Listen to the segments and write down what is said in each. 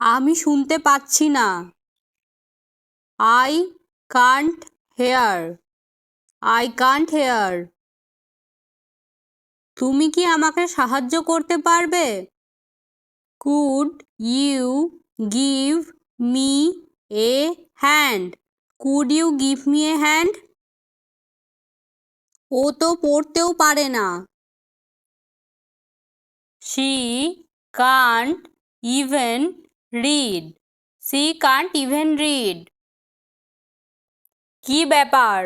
আমি শুনতে পাচ্ছি না। I can't hear I can't hear তুমি কি আমাকে সাহায্য করতে পারবে? Could you give me a hand could you give me a hand ও তো পড়তেও পারে না। She can't even read she can't even read কি ব্যাপার?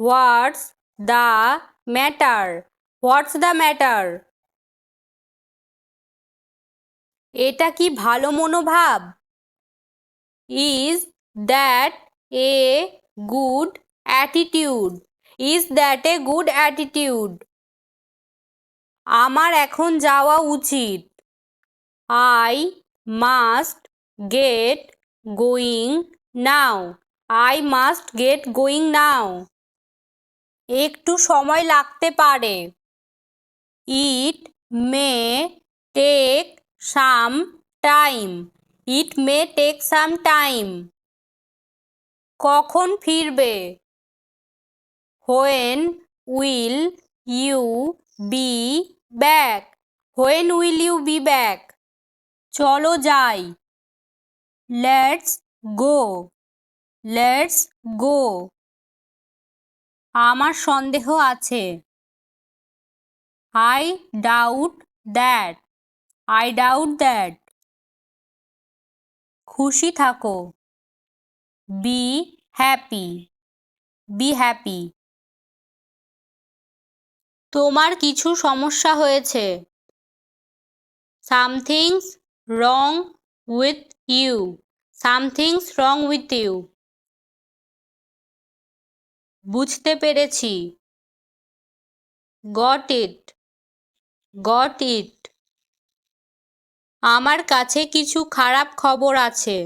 What's the matter what's the matter এটা কি ভালো মনোভাব? Is that a good attitude is that a good attitude আমার এখন যাওয়া উচিত। I must get going now I must get going now একটু সময় লাগতে পারে। It may take some time it may take some time কখন ফিরবে? When will you be back when will you be back চলো যাই। লেটস গো লেটস গো আমার সন্দেহ আছে। I doubt that I doubt that খুশি থাকো। বি হ্যাপি বি হ্যাপি তোমার কিছু সমস্যা হয়েছে। Something's wrong with you something's wrong with you বুঝতে পেরেছি। গট ইট গট ইট আমার কাছে কিছু খারাপ খবর আছে।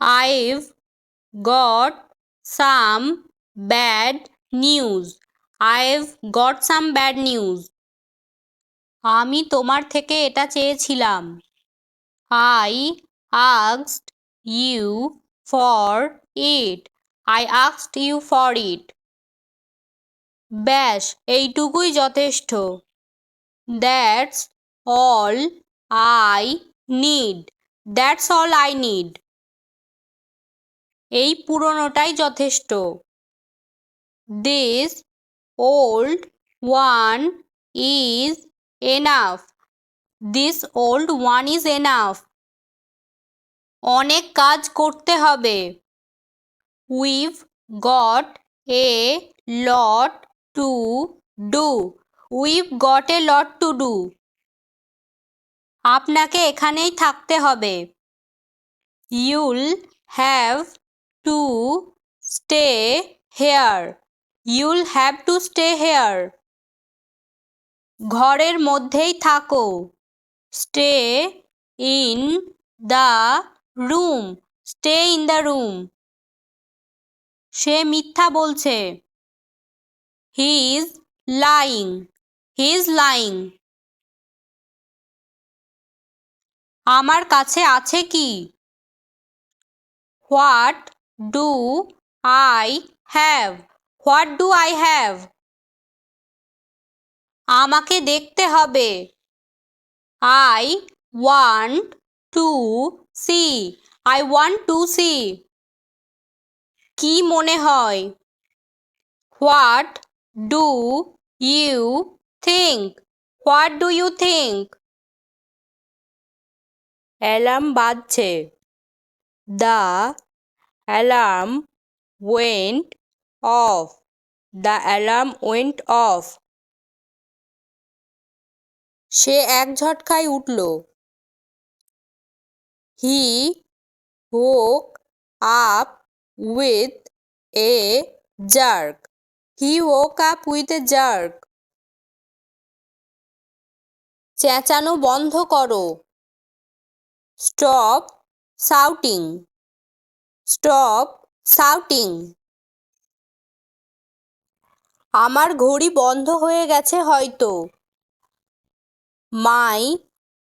I've got some bad news I've got some bad news আমি তোমার থেকে এটা চেয়েছিলাম। আই আক্সড ইউ ফর ইট আই আক্সড ইউ ফর ইট ব্যাস, এইটুকুই যথেষ্ট। That's all I need that's all I need এই পুরনোটাই যথেষ্ট। This old one is enough this old one is enough অনেক কাজ করতে হবে। We've got a lot to do we've got a lot to do আপনাকে এখানেই থাকতে হবে। You'll have to stay here you'll have to stay here ঘরের মধ্যেই থাকো। Stay in the room stay in the room সে মিথ্যা বলছে। He is lying he is lying আমার কাছে আছে কি? What do I have what do I have আমাকে দেখতে হবে। I want to see I want to see কি মনে হয়? What do you think what do you think alarm বাজছে। The alarm went off the alarm went off সে এক ঝটকায় উঠল। He woke up with a jerk. He woke up with a jerk. চেঁচানো বন্ধ করো। Stop shouting. Stop shouting. আমার ঘড়ি বন্ধ হয়ে গেছে হয়তো। My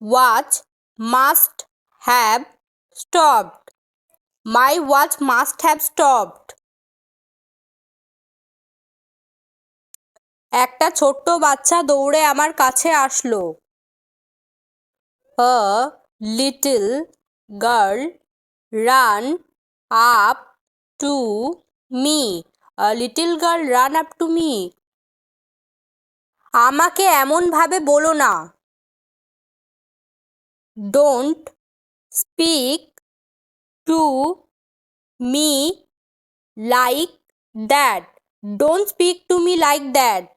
watch must have stopped. My watch must have stopped. একটা ছোট্ট বাচ্চা দৌড়ে আমার কাছে আসলো। A little girl ran up to me. Little girl ran up to me. আমাকে এমনভাবে বলো না। Don't speak to me like that don't speak to me like that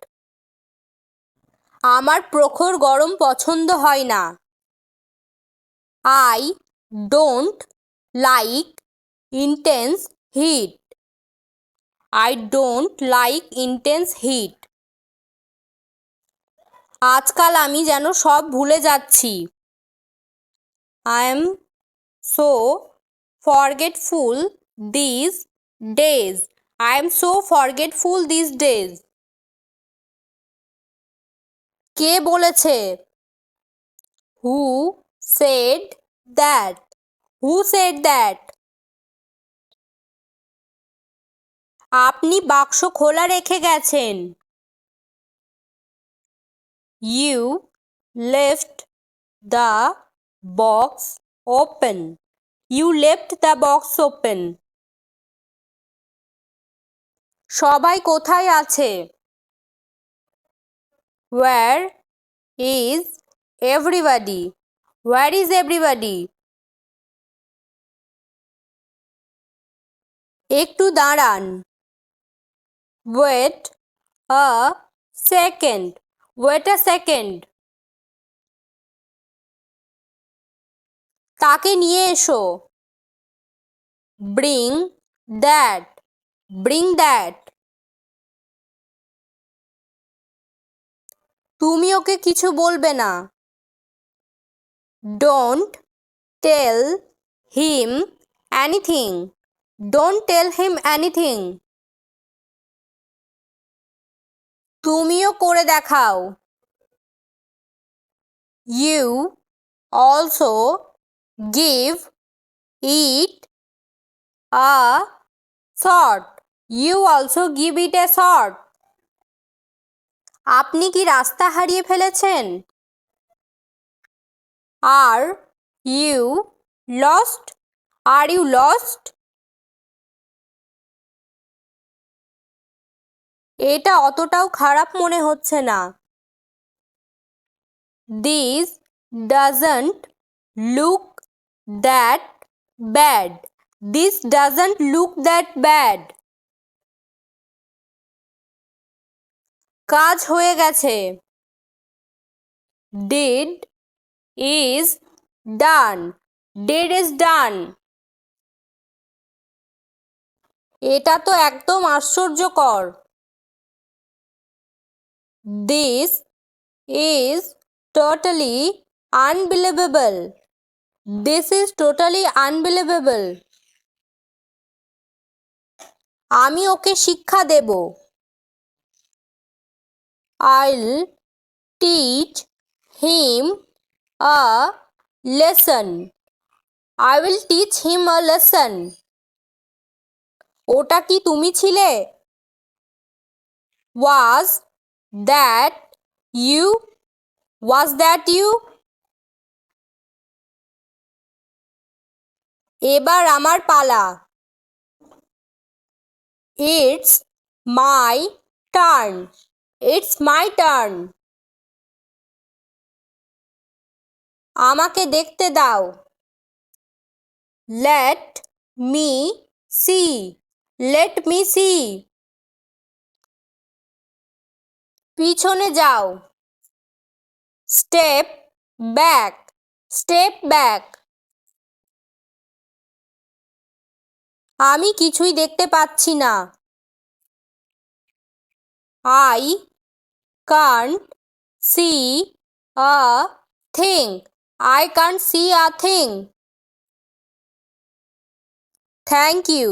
আমার প্রখর গরম পছন্দ হয় না। I don't like intense heat I don't like intense heat আজকাল আমি যেন সব ভুলে যাচ্ছি। I am so forgetful this days I am so forgetful this days কে বলেছে? Who said that who said that আপনি বাক্স খোলা রেখে গেছেন। You left the box open you left the box open সবাই কোথায় আছে? Where is everybody where is everybody একটু দাঁড়ান। Wait a second wait a second তাকে নিয়ে এসো। Bring that bring that. তুমি ওকে কিছু বলবে না। Don't tell him anything. Don't tell him anything. তুমিও করে দেখাও। You also give it a shot you also give it a shot আপনি কি রাস্তা হারিয়ে ফেলেছেন? Are you lost are you lost এটা অতটাও খারাপ মনে হচ্ছে না। This doesn't look that bad this doesn't look that bad কাজ হয়ে গেছে। Deed is done deed is done এটা তো একদম আশ্চর্যকর। This is totally unbelievable this is totally unbelievable আমি ওকে শিক্ষা দেব। I'll teach him a lesson I will teach him a lesson ওটা কি তুমি ছিলে? Was that you was that you এবার আমার পালা। It's my turn it's my turn আমাকে দেখতে দাও। Let me see let me see পিছনে যাও। স্টেপ ব্যাক স্টেপ ব্যাক আমি কিছুই দেখতে পাচ্ছি না। I can't see a thing I can't see a thing thank you